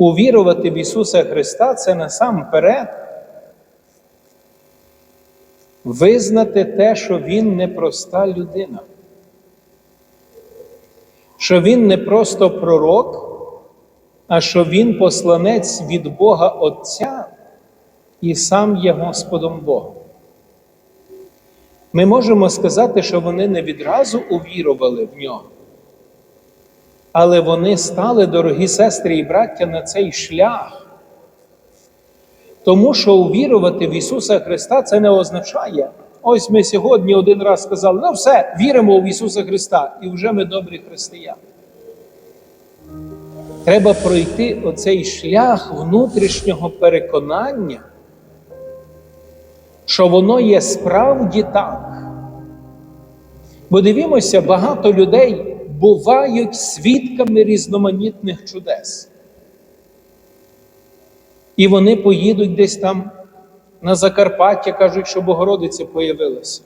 Увірувати в Ісуса Христа це насамперед визнати те, що Він непроста людина, що Він не просто пророк, а що Він посланець від Бога Отця і сам є Господом Богом. Ми можемо сказати, що вони не відразу увірували в нього. Але вони стали, дорогі сестри і браття, на цей шлях. Тому що увірувати в Ісуса Христа це не означає. Ось ми сьогодні один раз сказали: ну все, віримо в Ісуса Христа, і вже ми добрі християни. Треба пройти оцей шлях внутрішнього переконання, що воно є справді так. Бо дивімося, багато людей бувають свідками різноманітних чудес. І вони поїдуть десь там на Закарпаття, кажуть, що Богородиця появилася.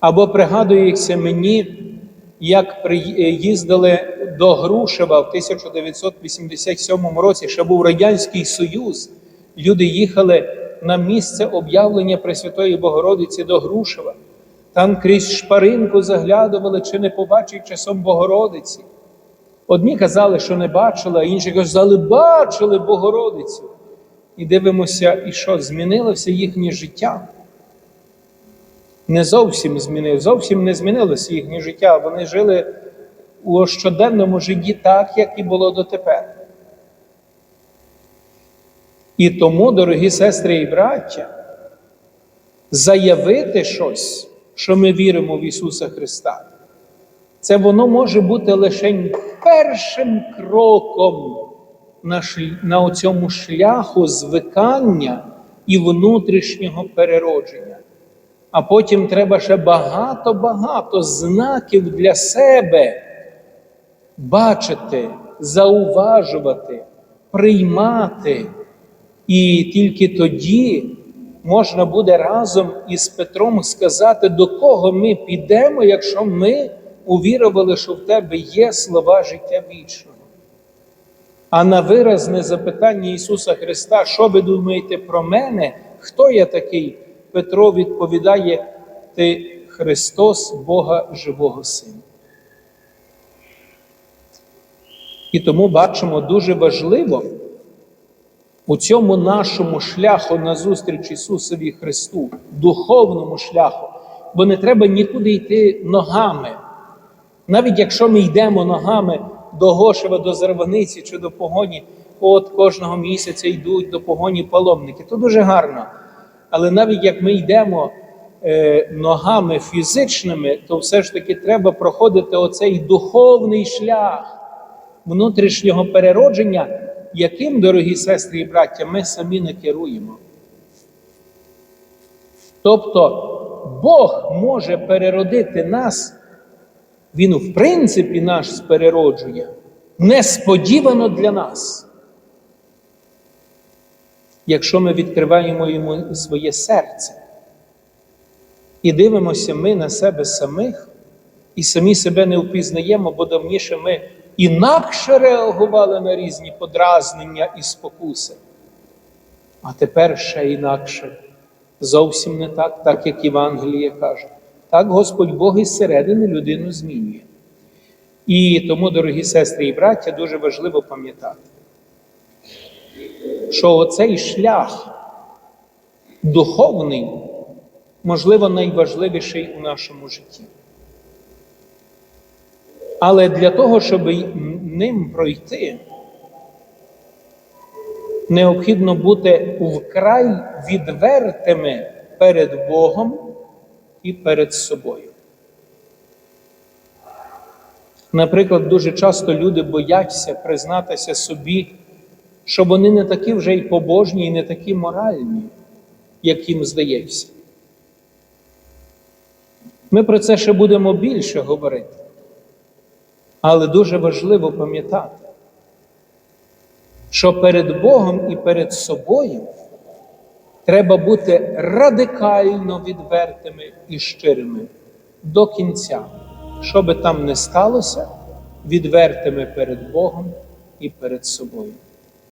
Або пригадується мені, як приїздили до Грушева в 1987 році, ще був Радянський Союз. Люди їхали на місце об'явлення Пресвятої Богородиці до Грушева. Там крізь шпаринку заглядували, чи не побачить часом Богородиці. Одні казали, що не бачили, а інші казали, бачили Богородицю. І дивимося, і що змінилося їхнє життя. Не зовсім змінилося, зовсім не змінилося їхнє життя. Вони жили у щоденному житті так, як і було дотепер. І тому, дорогі сестри і браття, заявити щось, що ми віримо в Ісуса Христа, це воно може бути лише першим кроком на, шль... на цьому шляху звикання і внутрішнього переродження. А потім треба ще багато-багато знаків для себе бачити, зауважувати, приймати. І тільки тоді можна буде разом із Петром сказати, до кого ми підемо, якщо ми увірували, що в тебе є слова життя вічного. А на виразне запитання Ісуса Христа, що ви думаєте про мене? Хто я такий? Петро відповідає: Ти Христос, Бога живого Сина. І тому бачимо дуже важливо у цьому нашому шляху назустріч Ісусові Христу, духовному шляху, бо не треба нікуди йти ногами. Навіть якщо ми йдемо ногами до Гошева, до Зарваниці чи до погоні, от кожного місяця йдуть до погоні паломники, то дуже гарно. Але навіть як ми йдемо е, ногами фізичними, то все ж таки треба проходити оцей духовний шлях внутрішнього переродження, яким, дорогі сестри і браття, ми самі не керуємо. Тобто Бог може переродити нас, Він, в принципі, нас перероджує несподівано для нас. Якщо ми відкриваємо йому своє серце і дивимося ми на себе самих, і самі себе не впізнаємо, бо давніше ми інакше реагували на різні подразнення і спокуси. А тепер ще інакше. Зовсім не так, так як Євангеліє каже. Так Господь Бог із середини людину змінює. І тому, дорогі сестри і браття, дуже важливо пам'ятати, що оцей шлях духовний, можливо, найважливіший у нашому житті. Але для того, щоб ним пройти, необхідно бути вкрай відвертими перед Богом і перед собою. Наприклад, дуже часто люди бояться признатися собі, що вони не такі вже й побожні, і не такі моральні, як їм здається. Ми про це ще будемо більше говорити. Але дуже важливо пам'ятати, що перед Богом і перед собою треба бути радикально відвертими і щирими до кінця, що би там не сталося, відвертими перед Богом і перед собою.